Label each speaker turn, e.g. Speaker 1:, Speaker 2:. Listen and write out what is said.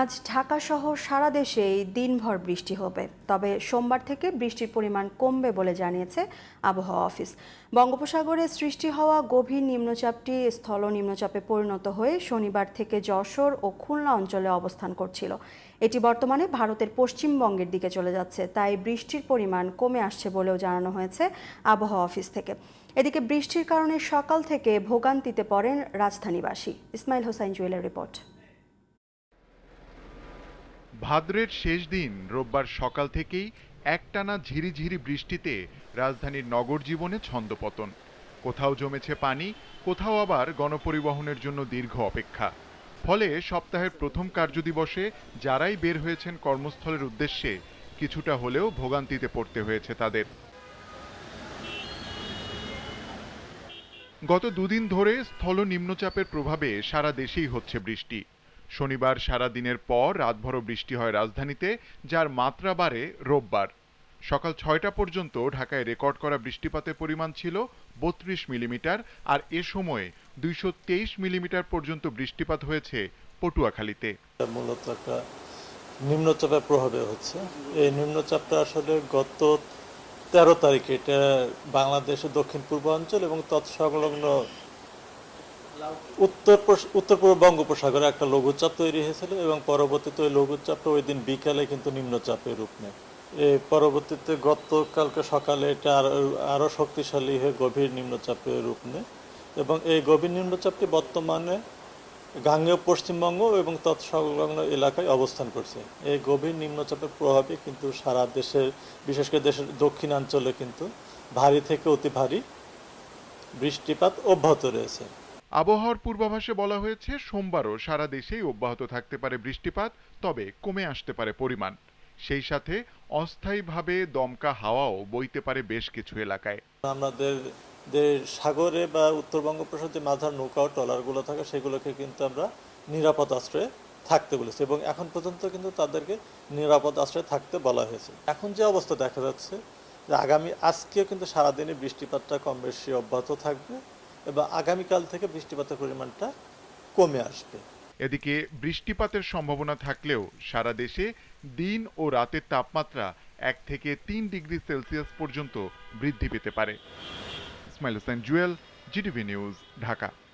Speaker 1: আজ ঢাকা সহ সারা দেশেই দিনভর বৃষ্টি হবে। তবে সোমবার থেকে বৃষ্টির পরিমাণ কমবে বলে জানিয়েছে আবহাওয়া অফিস। বঙ্গোপসাগরে সৃষ্টি হওয়া গভীর নিম্নচাপটি স্থল নিম্নচাপে পরিণত হয়ে শনিবার থেকে যশোর ও খুলনা অঞ্চলে অবস্থান করছিল। এটি বর্তমানে ভারতের পশ্চিমবঙ্গের দিকে চলে যাচ্ছে, তাই বৃষ্টির পরিমাণ কমে আসছে বলেও জানানো হয়েছে আবহাওয়া অফিস থেকে। এদিকে বৃষ্টির কারণে সকাল থেকে ভোগান্তিতে পড়েন রাজধানীবাসী। ইসমাইল হোসাইন জুয়েলের রিপোর্ট।
Speaker 2: ভাদ্রের শেষ দিন, রোববার সকাল থেকেই একটানা ঝিরিঝিরি বৃষ্টিতে রাজধানীর নগর জীবনে ছন্দপতন। কোথাও জমেছে পানি, কোথাও আবার গণপরিবহনের জন্য দীর্ঘ অপেক্ষা। ফলে সপ্তাহের প্রথম কার্যদিবসে যারাই বের হয়েছেন কর্মস্থলের উদ্দেশ্যে, কিছুটা হলেও ভোগান্তিতে পড়তে হয়েছে তাদের। গত দুদিন ধরে স্থল নিম্নচাপের প্রভাবে সারা দেশেই হচ্ছে বৃষ্টি। শনিবার সারা দিনের পর রাতভরও বৃষ্টি হয় রাজধানীতে, যার মাত্রা বাড়ে রোববার। সকাল ছয়টা পর্যন্ত ঢাকায় রেকর্ড করা বৃষ্টিপাতের পরিমাণ ছিল বত্রিশ মিলিমিটার আর এ সময়ে দুইশো তেইশ মিলিমিটার পর্যন্ত বৃষ্টিপাত হয়েছে পটুয়াখালীতে।
Speaker 3: মূলত একটা নিম্নচাপের প্রভাবে হচ্ছে। এই নিম্নচাপটা আসলে গত তেরো তারিখে এটা বাংলাদেশের দক্ষিণ পূর্বাঞ্চল এবং তৎসংলগ্ন উত্তর উত্তর পূর্ব বঙ্গোপসাগরে একটা লঘুচাপ তৈরি হয়েছিল এবং পরবর্তীতে ওই লঘুচাপটা ওই দিন বিকালে কিন্তু নিম্নচাপের রূপ নেয়। পরবর্তীতে গতকালকে সকালে এটা আরও আরও শক্তিশালী হয়ে গভীর নিম্নচাপের রূপ নেয় এবং এই গভীর নিম্নচাপটি বর্তমানে গাঙ্গেয়, পশ্চিমবঙ্গ এবং তৎসংলগ্ন এলাকায় অবস্থান করছে। এই গভীর নিম্নচাপের প্রভাবে কিন্তু সারা দেশের, বিশেষ করে দেশের দক্ষিণাঞ্চলে কিন্তু ভারী থেকে অতি ভারী বৃষ্টিপাত অব্যাহত রয়েছে।
Speaker 2: আবহাওয়ার পূর্বাভাসে বলা হয়েছে, সোমবারও সারা দেশেই অব্যাহত থাকতে পারে বৃষ্টিপাত, তবে কমে আসতে পারে পরিমাণ। সেই সাথে অস্থায়ীভাবে দমকা হাওয়াও বইতে পারে বেশ কিছু এলাকায়।
Speaker 3: আমাদের যে সাগরে বা উত্তর বঙ্গোপসাগরে যে মাঝার নৌকা ট্রলারগুলো থাকে, সেগুলোকে কিন্তু আমরা নিরাপদ আশ্রয়ে থাকতে বলেছি এবং এখন পর্যন্ত কিন্তু তাদেরকে নিরাপদ আশ্রয়ে থাকতে বলা হয়েছে। এখন যে অবস্থা দেখা যাচ্ছে, যে আগামী, আজকেও কিন্তু সারাদিনে বৃষ্টিপাতটা কম বেশি অব্যাহত থাকবে। এবং আগামীকাল থেকে বৃষ্টিপাতের পরিমাণটা কমে আসবে।
Speaker 2: এদিকে বৃষ্টিপাতের সম্ভাবনা থাকলেও সারা দেশে দিন ও রাতের তাপমাত্রা এক থেকে তিন ডিগ্রি সেলসিয়াস পর্যন্ত বৃদ্ধি পেতে পারে। Ismail Hossain Jewel, Zee TV news, Dhaka.